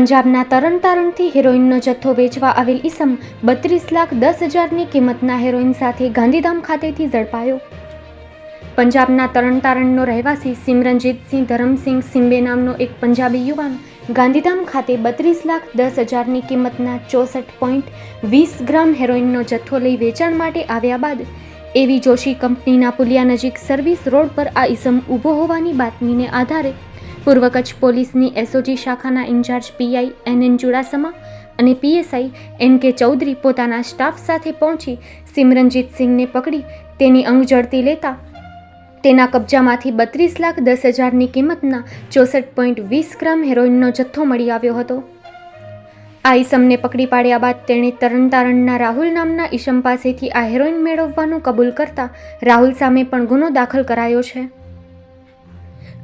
પંજાબના તરણતારણથી હેરોઇનનો જથ્થો વેચવા આવેલ ઈસમ બત્રીસ લાખ દસ હજારની કિંમતના હેરોઇન સાથે ગાંધીધામ ખાતેથી ઝડપાયો. પંજાબના તરણતારણનો રહેવાસી સિમરનજીતસિંહ ધરમસિંહ સિંબે નામનો એક પંજાબી યુવાન ગાંધીધામ ખાતે બત્રીસ લાખ દસ હજારની કિંમતના ચોસઠ પોઈન્ટ વીસ ગ્રામ હેરોઇનનો જથ્થો લઈ વેચાણ માટે આવ્યા બાદ એવી જોશી કંપનીના પુલિયા નજીક સર્વિસ રોડ પર આ ઈસમ ઊભો હોવાની બાતમીને આધારે પૂર્વ કચ્છ પોલીસની એસઓજી શાખાના incharge PI N N Chudasama અને પીએસઆઈ એન કે ચૌધરી પોતાના સ્ટાફ સાથે પહોંચી સિમરનજીત સિંહને પકડી તેની અંગ જડતી લેતા તેના કબજામાંથી બત્રીસ લાખ દસ હજારની કિંમતના ચોસઠ પોઈન્ટ વીસ ગ્રામ હેરોઇનનો જથ્થો મળી આવ્યો હતો. આ ઈસમને પકડી પાડ્યા બાદ તેણે તરણતારણના રાહુલ નામના ઈસમ પાસેથી આ હેરોઇન મેળવવાનું કબૂલ કરતા રાહુલ સામે પણ ગુનો દાખલ કરાયો છે.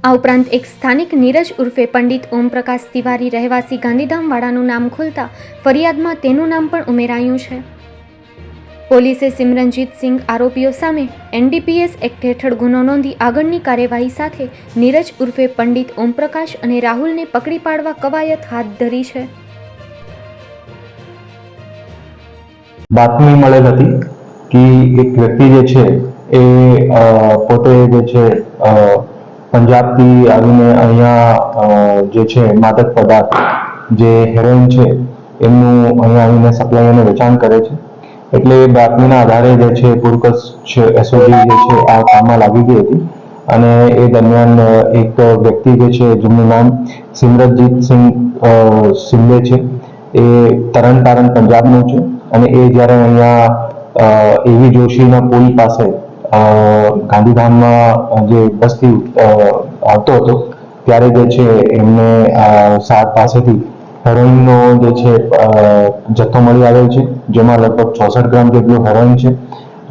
આ ઉપરાંત એક સ્થાનિક નીરજ ઉર્ફે પંડિત ઓમપ્રકાશ તિવારી રહેવાસી ગાંધીધામવાળાનું નામ ખુલતા ફરિયાદમાં તેનું નામ પણ ઉમેરાયું છે. પોલીસે સિમરનજીત સિંઘ આરોપીઓ સામે એનડીપીએસ એક્ટ હેઠળ ગુનો નોંધી આગળની કાર્યવાહી સાથે નીરજ ઉર્ફે પંડિત ઓમપ્રકાશ અને રાહુલને પકડી પાડવા કવાયત હાથ ધરી છે. બાતમી મળેલ હતી કે એક વ્યક્તિ જે છે એ પોતે જે છે પંજાબથી આવીને અહીંયા જે છે માદક પદાર્થ જે હેરોઇન છે એમનું અહીંયા આવીને સપ્લાય અને વેચાણ કરે છે. એટલે બાતમીના આધારે જે છે પૂરકચ્છ એસઓજી જે છે આ કામમાં લાગી ગઈ હતી. અને એ દરમિયાન એક વ્યક્તિ જે છે જેમનું નામ સિમરનજીત સિંહ અ, શિંદે છે એ તરણ તારણ પંજાબનું છે. અને એ જ્યારે અહીંયા એવી જોશીના પુલ પાસે ગાંધીધામમાં જે બસથી આવતો હતો, ત્યારે જે છે એમને સાત પાસેથી હેરોઇનનો જે છે જથ્થો મળી આવ્યો છે, જેમાં લગભગ ચોસઠ ગ્રામ જેટલું હેરોઇન છે,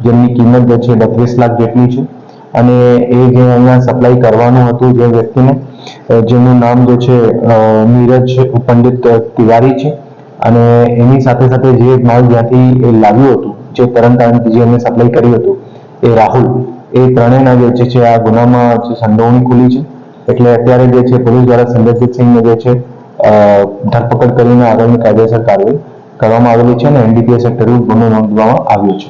જેમની કિંમત જે છે બત્રીસ લાખ જેટલી છે. અને એ જે અહીંયા સપ્લાય કરવાનું હતું જે વ્યક્તિને જેનું નામ જે છે નીરજ પંડિત તિવારી છે. અને એની સાથે સાથે જે માલ જ્યાંથી લાવ્યું હતું, જે તરણતારણથી જે એમને સપ્લાય કર્યું હતું એ રાહુલ, એ ત્રણેયના જે છે આ ગુનામાં સંડોવણી ખુલી છે, એટલે અત્યારે જે છે, પોલીસ દ્વારા સંદર્ભિત સિંહને જે છે ધરપકડ કરીને આગળની કાયદેસર કાર્યવાહી કરવામાં આવેલી છે અને એનડીપીએસ હેઠળ ગુનો નોંધવામાં આવ્યો છે.